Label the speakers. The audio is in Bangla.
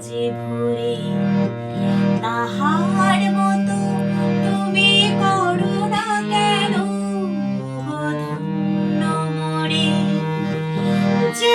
Speaker 1: যে ভরে তাহার মতো তুমি করো না কেন যে